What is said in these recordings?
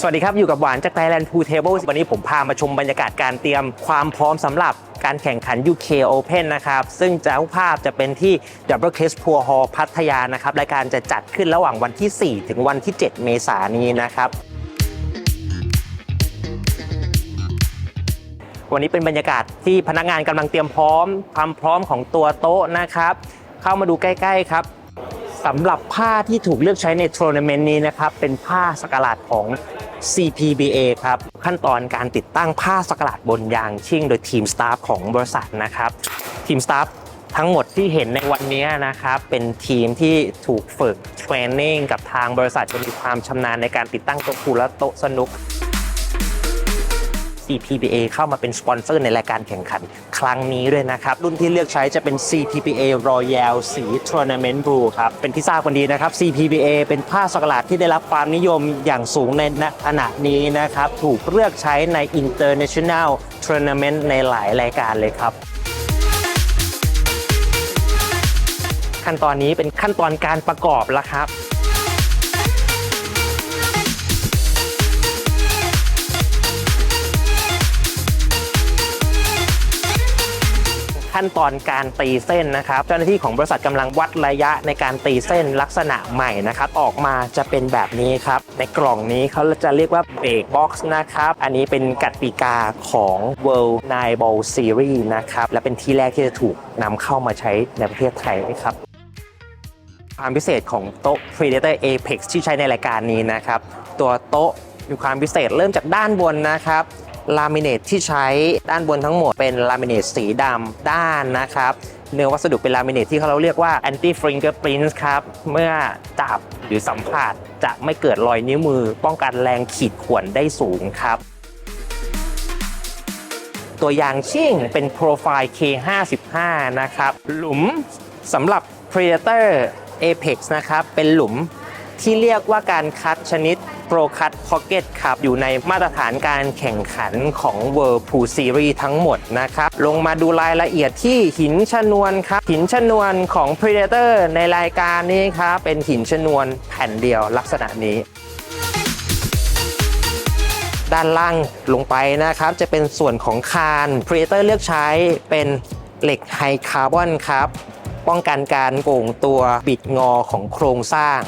สวัสดีครับ อยู่กับหวานจาก Thailand Pool Table วันนี้ผมพามาชมบรรยากาศการเตรียมความพร้อมสำหรับการแข่งขัน UK Open นะครับ ซึ่งเจ้าภาพจะเป็นที่ Double Case Pool Hall พัทยานะครับ รายการจะจัดขึ้นระหว่างวันที่ 4 ถึงวันที่ 7 เมษายนนี้นะครับวันนี้เป็นบรรยากาศที่พนักงานกำลังเตรียมพร้อมความพร้อมของตัวโต๊ะนะครับ เข้ามาดูใกล้ ๆ ครับ สำหรับผ้าที่ถูกเลือกใช้ในทัวร์นาเมนต์นี้นะครับ เป็นผ้าสกหลาดของ CPBA ครับ ขั้นตอนการติดตั้งผ้าสกหลาดบนยางชิ่ง โดยทีมสตาฟของบริษัทนะครับ ทีมสตาฟทั้งหมดที่เห็นในวันนี้นะครับ เป็นทีมที่ถูกฝึกเทรนนิ่งกับทางบริษัทจนมีความชำนาญในการติดตั้งโต๊ะพูและโต๊ะสนุก CPBA เข้ามาเป็นสปอนเซอร์ในรายการแข่งขัน ครั้งนี้ด้วยนะครับ รุ่นที่เลือกใช้จะเป็น CPBA Royal สี Tournament Blue ครับ เป็นที่ทราบกันดีนะครับ CPBA เป็นผ้าสกลาดที่ได้รับความนิยมอย่างสูงในขณะนี้นะครับ ถูกเลือกใช้ใน International Tournament ในหลายรายการเลยครับขั้นตอนนี้เป็นขั้นตอนการประกอบแล้วครับ ขั้นตอนการตีเส้นนะครับ เจ้าหน้าที่ของบริษัทกำลังวัดระยะในการตีเส้นลักษณะใหม่นะครับ ออกมาจะเป็นแบบนี้ครับ ในกล่องนี้เขาจะเรียกว่าเบรกบ็อกซ์นะครับ อันนี้เป็นกติกาของ World Nine Ball Series นะครับ และเป็นที่แรกที่จะถูกนำเข้ามาใช้ในประเทศไทยด้วยครับความพิเศษของโต๊ะ Predator Apex ที่ใช้ในรายการนี้นะครับ ตัวโต๊ะมีความพิเศษเริ่มจากด้านบนนะครับ ลามิเนตที่ใช้ด้านบนทั้งหมดเป็นลามิเนตสีดำด้านนะครับ เนื้อวัสดุเป็นลามิเนตที่เขาเรียกว่า anti fingerprints ครับ เมื่อจับหรือสัมผัสจะไม่เกิดรอยนิ้วมือ ป้องกันแรงขีดข่วนได้สูงครับตัวยางชิ่งเป็นโปรไฟล์ K55 นะครับ หลุมสำหรับ Predator Apex นะครับ เป็นหลุมที่เรียกว่าการคัดชนิด Pro Cut Pocket ครับอยู่ในมาตรฐานการแข่งขันของ World Pool Series ทั้งหมดนะครับ ลงมาดูรายละเอียดที่หินชนวนครับ หินชนวนของ Predator ในรายการนี้ครับเป็นหินชนวนแผ่นเดียวลักษณะนี้ด้านล่างลงไปนะครับ จะเป็นส่วนของคาน Predator เลือกใช้เป็นเหล็กไฮคาร์บอนครับ ป้องกันการโก่งตัวบิดงอของโครงสร้าง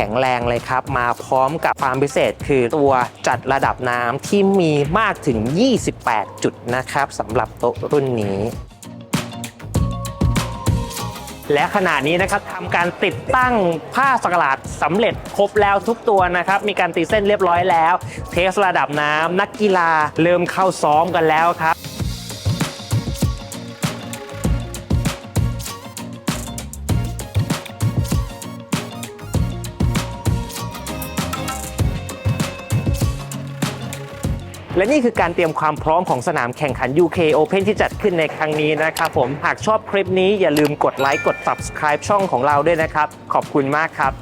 แข็งแรงเลยครับ มาพร้อมกับความพิเศษคือตัวจัดระดับน้ำที่มีมากถึง 28 จุดนะครับสำหรับโต๊ะรุ่นนี้และขณะนี้นะครับทำการติดตั้งผ้าสกหลาดสำเร็จครบแล้วทุกตัวนะครับ มีการตีเส้นเรียบร้อยแล้ว เทสระดับน้ำนักกีฬาเริ่มเข้าซ้อมกันแล้วครับ และนี่คือการเตรียมความพร้อมของสนามแข่งขัน UK Open ที่จัดขึ้นในครั้งนี้นะครับผมหากชอบคลิปนี้อย่าลืมกดไลค์กด Subscribe ช่องของเราด้วยนะครับ ขอบคุณมากครับ